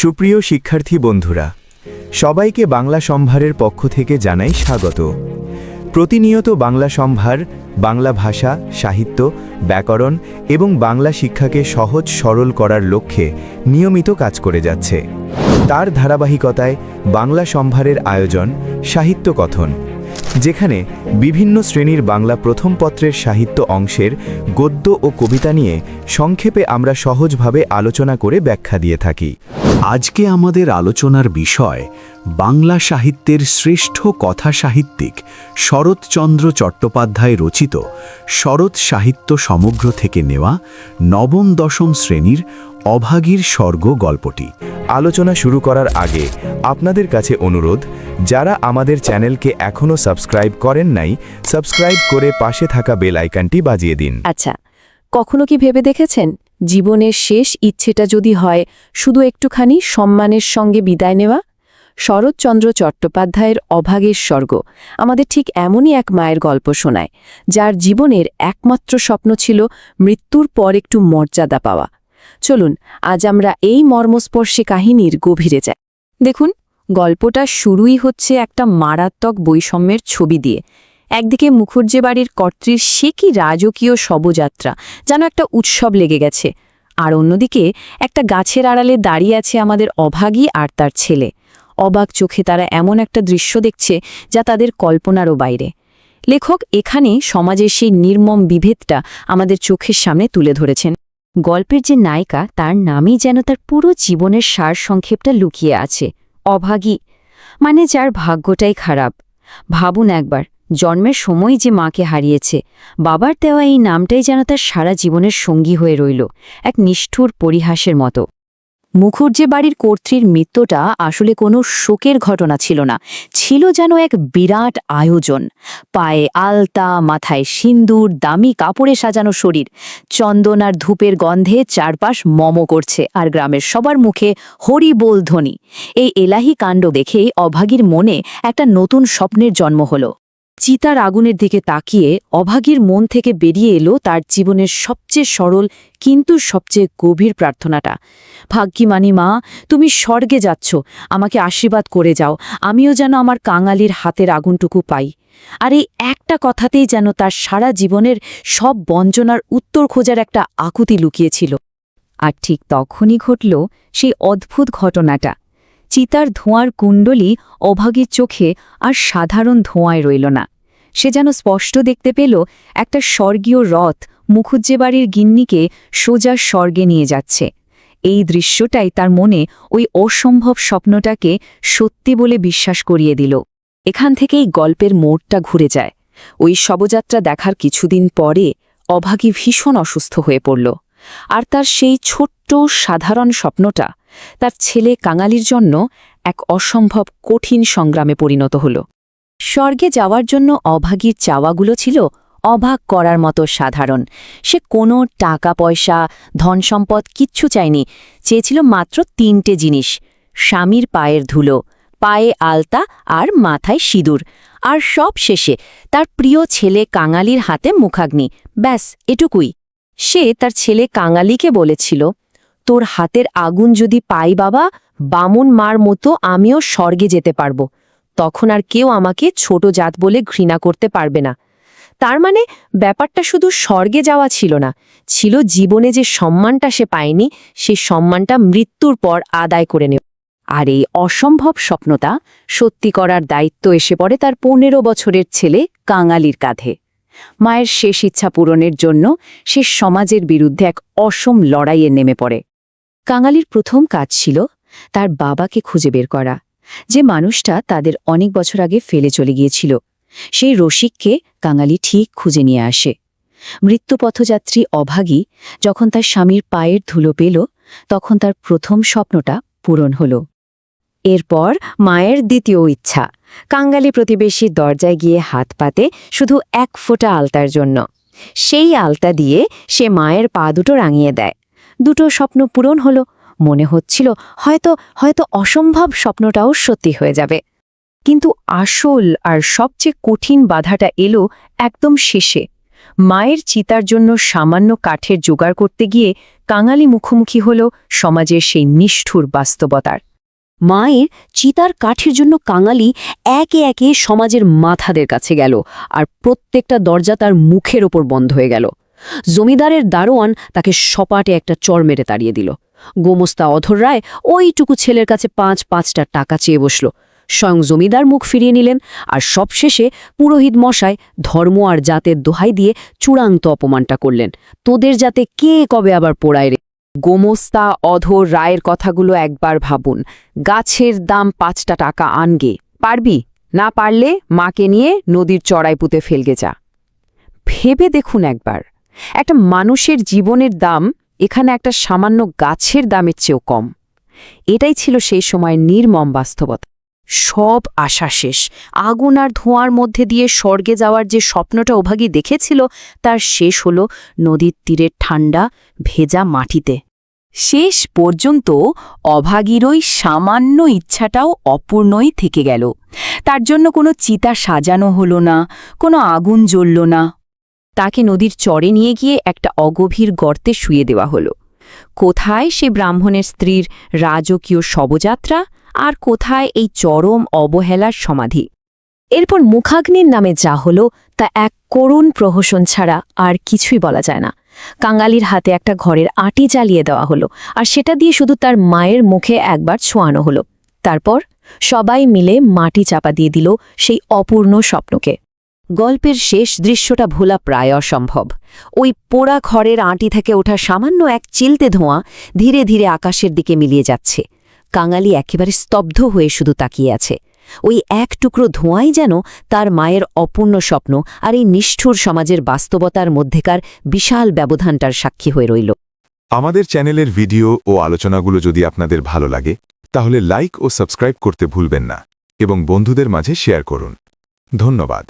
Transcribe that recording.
সুপ্রিয় শিক্ষার্থী বন্ধুরা, সবাইকে বাংলা সম্ভারের পক্ষ থেকে জানাই স্বাগত। প্রতিনিয়ত বাংলা সম্ভার, বাংলা ভাষা, সাহিত্য, ব্যাকরণ এবং বাংলা শিক্ষাকে সহজ সরল করার লক্ষ্যে নিয়মিত কাজ করে যাচ্ছে। তার ধারাবাহিকতায় বাংলা সম্ভারের আয়োজন, সাহিত্য কথন যেখানে বিভিন্ন শ্রেণির বাংলা প্রথম পত্রের সাহিত্য অংশের গদ্য ও কবিতা নিয়ে সংক্ষেপে আমরা সহজভাবে আলোচনা করে ব্যাখ্যা দিয়ে থাকি। আজকে আমাদের আলোচনার বিষয় বাংলা সাহিত্যের শ্রেষ্ঠ কথা সাহিত্যিক শরৎচন্দ্র চট্টোপাধ্যায় রচিত শরৎ সাহিত্য সমগ্র থেকে নেওয়া নবম দশম শ্রেণির অভাগীর স্বর্গ গল্পটি। আলোচনা শুরু করার আগে আপনাদের কাছে অনুরোধ, যারা আমাদের চ্যানেলকে এখনও সাবস্ক্রাইব করেন নাই, সাবস্ক্রাইব করে পাশে থাকা বেল আইকনটি বাজিয়ে দিন। আচ্ছা কখনো কি ভেবে দেখেছেন? জীবনের শেষ ইচ্ছেটা যদি হয়, শুধু একটুখানি সম্মানের সঙ্গে বিদায় নেওয়া? শরৎচন্দ্র চট্টোপাধ্যায়ের অভাগের স্বর্গ আমাদের ঠিক এমনই এক মায়ের গল্প শোনায়, যার জীবনের একমাত্র স্বপ্ন ছিল মৃত্যুর পর একটু মর্যাদা পাওয়া। চলুন, আজ আমরা এই মর্মস্পর্শী কাহিনীর গভীরে যাই। দেখুন, গল্পটা শুরুই হচ্ছে একটা মারাত্মক বৈষম্যের ছবি দিয়ে। একদিকে মুখুজ্জে বাড়ির কর্ত্রীর সে কি রাজকীয় শবযাত্রা, যেন একটা উৎসব লেগে গেছে, আর অন্যদিকে একটা গাছের আড়ালে দাঁড়িয়ে আছে আমাদের অভাগী আর তার ছেলে। অবাক চোখে তারা এমন একটা দৃশ্য দেখছে যা তাদের কল্পনারও বাইরে। লেখক এখানে সমাজের সেই নির্মম বিভেদটা আমাদের চোখের সামনে তুলে ধরেছেন। গল্পের যে নায়িকা, তার নামই যেন তার পুরো জীবনের সার সংক্ষেপটা লুকিয়ে আছে। অভাগী মানে যার ভাগ্যটাই খারাপ। ভাবুন একবার, জন্মের সময় যে মাকে হারিয়েছে, বাবার দেওয়া এই নামটাই যেন তার সারা জীবনের সঙ্গী হয়ে রইল, এক নিষ্ঠুর পরিহাসের মতো। মুখুজ্জে বাড়ির কর্ত্রীর মৃত্যুটা আসলে কোনো শোকের ঘটনা ছিল না, ছিল যেন এক বিরাট আয়োজন। পায়ে আলতা, মাথায় সিন্দুর, দামি কাপড়ে সাজানো শরীর, চন্দন আর ধূপের গন্ধে চারপাশ মম করছে আর গ্রামের সবার মুখে হরি বল ধ্বনি। এই এলাহি কাণ্ড দেখেই অভাগীর মনে একটা নতুন স্বপ্নের জন্ম হলো। চিতার আগুনের দিকে তাকিয়ে অভাগীর মন থেকে বেরিয়ে এলো তার জীবনের সবচেয়ে সরল কিন্তু সবচেয়ে গভীর প্রার্থনাটা। ভাগ্যিমানি মা, তুমি স্বর্গে যাচ্ছ, আমাকে আশীর্বাদ করে যাও, আমিও যেন আমার কাঙালির হাতের আগুনটুকু পাই। আর এই একটা কথাতেই যেন তার সারা জীবনের সব বঞ্চনার উত্তর খোঁজার একটা আকুতি লুকিয়েছিল। আর ঠিক তখনই ঘটল সেই অদ্ভুত ঘটনাটা। চিতার ধোঁয়ার কুণ্ডলি অভাগীর চোখে আর সাধারণ ধোঁয়ায় রইল না। সে যেন স্পষ্ট দেখতে পেল, একটা স্বর্গীয় রথ মুখুজ্জে বাড়ির গিন্নিকে সোজা স্বর্গে নিয়ে যাচ্ছে। এই দৃশ্যটাই তার মনে ওই অসম্ভব স্বপ্নটাকে সত্যি বলে বিশ্বাস করিয়ে দিল। এখান থেকেই গল্পের মোড়টা ঘুরে যায়। ওই শবযাত্রা দেখার কিছুদিন পরে অভাগী ভীষণ অসুস্থ হয়ে পড়ল। আর তার সেই ছোট্ট সাধারণ স্বপ্নটা তার ছেলে কাঙালির জন্য এক অসম্ভব কঠিন সংগ্রামে পরিণত হল। স্বর্গে যাওয়ার জন্য অভাগীর চাওয়াগুলো ছিল অভাগ করার মতো সাধারণ। সে কোনো টাকা, পয়সা, ধন সম্পদ কিচ্ছু চায়নি। চেয়েছিল মাত্র তিনটে জিনিস, স্বামীর পায়ের ধুলো, পায়ে আলতা আর মাথায় সিঁদুর। আর সব শেষে তার প্রিয় ছেলে কাঙালির হাতে মুখাগ্নি। ব্যাস, এটুকুই। সে তার ছেলে কাঙালিকে বলেছিল তোর হাতের আগুন যদি পাই বাবা, বামুন মার মতো আমিও স্বর্গে যেতে পারব। তখন আর কেউ আমাকে ছোট জাত বলে ঘৃণা করতে পারবে না। তার মানে ব্যাপারটা শুধু স্বর্গে যাওয়া ছিল না, ছিল জীবনে যে সম্মানটা সে পায়নি, সে সম্মানটা মৃত্যুর পর আদায় করে নেব। আর এই অসম্ভব স্বপ্নতা সত্যি করার দায়িত্ব এসে পড়ে তার পনেরো বছরের ছেলে কাঙালির কাঁধে। মায়ের শেষ ইচ্ছা পূরণের জন্য সে সমাজের বিরুদ্ধে এক অসম লড়াইয়ে নেমে পড়ে। কাঙালির প্রথম কাজ ছিল তার বাবাকে খুঁজে বের করা, যে মানুষটা তাদের অনেক বছর আগে ফেলে চলে গিয়েছিল। সেই রসিককে কাঙালি ঠিক খুঁজে নিয়ে আসে। মৃত্যুপথযাত্রী অভাগী যখন তার স্বামীর পায়ের ধুলো পেল, তখন তার প্রথম স্বপ্নটা পূরণ হল। এরপর মায়ের দ্বিতীয় ইচ্ছা কাঙ্গালি প্রতিবেশীর দরজায় গিয়ে হাত পাতে শুধু এক ফোঁটা আলতার জন্য। সেই আলতা দিয়ে সে মায়ের পা দুটো রাঙিয়ে দেয়। দুটো স্বপ্ন পূরণ হলো। মনে হচ্ছিল হয়তো হয়তো অসম্ভব স্বপ্নটাও সত্যি হয়ে যাবে। কিন্তু আসল আর সবচেয়ে কঠিন বাধাটা এলো একদম শেষে। মায়ের চিতার জন্য সামান্য কাঠের জোগাড় করতে গিয়ে কাঙালি মুখোমুখি হল সমাজের সেই নিষ্ঠুর বাস্তবতার। মায়ের চিতার কাঠের জন্য কাঙালি একে একে সমাজের মাথাদের কাছে গেল আর প্রত্যেকটা দরজা তার মুখের ওপর বন্ধ হয়ে গেল। জমিদারের দারোয়ান তাকে সপাটে একটা চর মেরে তাড়িয়ে দিল। গোমস্তা অধর রায় ওইটুকু ছেলের কাছে পাঁচ পাঁচটা টাকা চেয়ে বসল। স্বয়ং জমিদার মুখ ফিরিয়ে নিলেন আর সবশেষে পুরোহিত মশাই ধর্ম আর জাতের দোহাই দিয়ে চূড়ান্ত অপমানটা করলেন। তোদের যাতে কে কবে আবার পোড়ায় রে? গোমস্তা অধর রায়ের কথাগুলো একবার ভাবুন। গাছের দাম পাঁচটা টাকা আনগে। পারবি? না পারলে মাকে নিয়ে নদীর চড়াই পুঁতে ফেলগে যা। ভেবে দেখুন একবার। একটা মানুষের জীবনের দাম এখানে একটা সামান্য গাছের দামের চেয়েও কম। এটাই ছিল সেই সময় নির্মম বাস্তবতা। সব আশা শেষ। আগুন আর ধোঁয়ার মধ্যে দিয়ে স্বর্গে যাওয়ার যে স্বপ্নটা অভাগী দেখেছিল, তার শেষ হল নদীর তীরের ঠান্ডা, ভেজা মাটিতে। শেষ পর্যন্ত অভাগীর ওই সামান্য ইচ্ছাটাও অপূর্ণই থেকে গেল। তার জন্য কোনো চিতা সাজানো হলো না, কোনো আগুন জ্বলল না। তাকে নদীর চরে নিয়ে গিয়ে একটা অগভীর গর্তে শুয়ে দেওয়া হলো। কোথায় সে ব্রাহ্মণের স্ত্রীর রাজকীয় শবযাত্রা আর কোথায় এই চরম অবহেলার সমাধি? এরপর মুখাগ্নির নামে যা হলো তা এক করুণ প্রহসন ছাড়া আর কিছুই বলা যায় না। কাঙালির হাতে একটা ঘরের আটি জ্বালিয়ে দেওয়া হলো আর সেটা দিয়ে শুধু তার মায়ের মুখে একবার ছোঁয়ানো হলো। তারপর সবাই মিলে মাটি চাপা দিয়ে দিল সেই অপূর্ণ স্বপ্নকে। গল্পের শেষ দৃশ্যটা ভোলা প্রায় অসম্ভব। ওই পোড়া খড়ের আঁটি থেকে ওঠা সামান্য এক চিলতে ধোঁয়া ধীরে ধীরে আকাশের দিকে মিলিয়ে যাচ্ছে। কাঙালি একেবারে স্তব্ধ হয়ে শুধু তাকিয়ে আছে। ওই এক টুকরো ধোঁয়াই যেন তার মায়ের অপূর্ণ স্বপ্ন আর এই নিষ্ঠুর সমাজের বাস্তবতার মধ্যেকার বিশাল ব্যবধানটার সাক্ষী হয়ে রইল। আমাদের চ্যানেলের ভিডিও ও আলোচনাগুলো যদি আপনাদের ভালো লাগে, তাহলে লাইক ও সাবস্ক্রাইব করতে ভুলবেন না এবং বন্ধুদের মাঝে শেয়ার করুন। ধন্যবাদ।